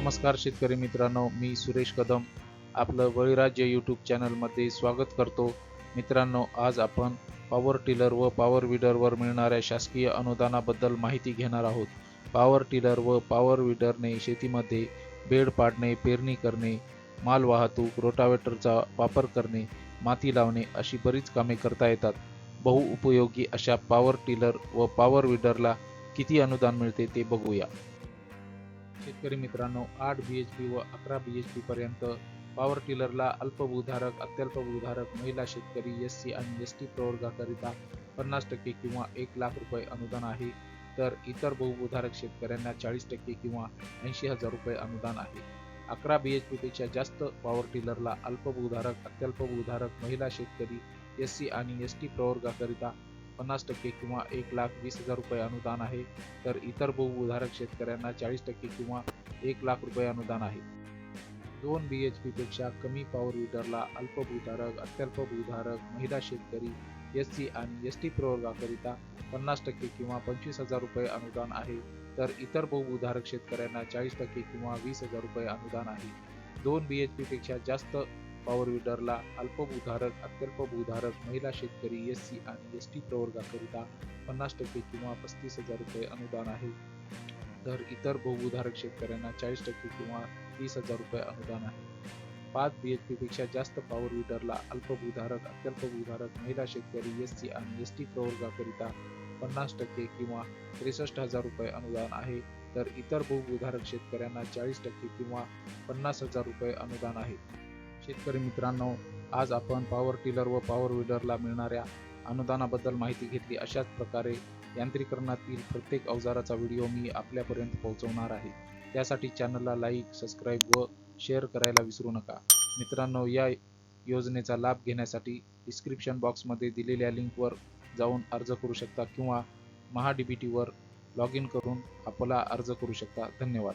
नमस्कार शेतकरी मित्रांनो मी सुरेश कदम. आपलं बळीराज्य यूट्यूब चॅनलमध्ये स्वागत करतो. मित्रांनो आज आपण पॉवर टिलर व पॉवर विडरवर मिळणाऱ्या शासकीय अनुदानाबद्दल माहिती घेणार आहोत. पॉवर टिलर व पॉवर विडरने शेतीमध्ये बेड पाडणे पेरणी करणे माल वाहतूक रोटावेटरचा वापर करणे माती लावणे अशी बरीच कामे करता येतात. बहुउपयोगी अशा पॉवर टिलर व पॉवर विडरला किती अनुदान मिळते ते बघूया. शेतकरी मित्रांनो आठ बी एच पी व अकरा बी एच पी पर्यंत पॉवर टिलरला अल्पभूधारक अत्यल्प भूधारक महिला शेतकरी एस सी आणि एस टी प्रवर्गाकरिता पन्नास टक्के किंवा एक लाख रुपये अनुदान आहे. तर इतर बहुभूधारक शेतकऱ्यांना चाळीस टक्के किंवा ऐंशी हजार रुपये अनुदान आहे. अकरा बी एच पेक्षा जास्त पॉवर टिलरला अल्पभूधारक अत्यल्पभूधारक महिला शेतकरी एस सी आणि एस टी प्रवर्गाकरिता पन्नास टक्के किंवा एक लाख वीस हजार रुपये अनुदान आहे. तर इतर बहुभूधारक शेतकऱ्यांना चाळीस टक्के किंवा एक लाख रुपये अनुदान आहे. दोन बी एच पेक्षा कमी पॉवर विडरला अल्पभूधारक अत्यल्प भूधारक महिला शेतकरी एस सी आणि एस टी प्रवर्गाकरिता पन्नास टक्के किंवा पंचवीस हजार रुपये अनुदान आहे. तर इतर बहुभूधारक शेतकऱ्यांना चाळीस टक्के किंवा वीस हजार रुपये अनुदान आहे. दोन बी एच पेक्षा जास्त पॉवर विडरला अल्पभूधारक अत्यल्प भूधारक महिला शेतकरी एस सी आणि एस टी प्रवर्गाकरिता पन्नास टक्के किंवा पस्तीस हजार रुपये अनुदान आहे. तर इतर बहुभूधारक शेतकऱ्यांना चाळीस टक्के किंवा तीस हजार रुपये अनुदान आहे. पाच बी एच पीपेक्षा जास्त पॉवर विडरला अल्पभूधारक अत्यल्प भूधारक महिला शेतकरी एस सी आणि एस टी प्रवर्गाकरिता पन्नास टक्के किंवा त्रेसष्ट हजार रुपये अनुदान आहे. तर इतर बहुभूधारक शेतकऱ्यांना चाळीस टक्के किंवा पन्नास हजार रुपये अनुदान आहे. शेतकरी मित्रांनो आज आपण पॉवर टिलर व पॉवर विडरला मिळणाऱ्या अनुदानाबद्दल माहिती घेतली. अशाच प्रकारे यांत्रिकरणातील प्रत्येक अवजाराचा व्हिडिओ मी आपल्यापर्यंत पोहोचवणार आहे. त्यासाठी चॅनलला लाईक सबस्क्राईब व शेअर करायला विसरू नका. मित्रांनो या योजनेचा लाभ घेण्यासाठी डिस्क्रिप्शन बॉक्समध्ये दिलेल्या लिंकवर जाऊन अर्ज करू शकता किंवा महाडीबीटीवर बी टीवर लॉग इन करून आपला अर्ज करू शकता. धन्यवाद.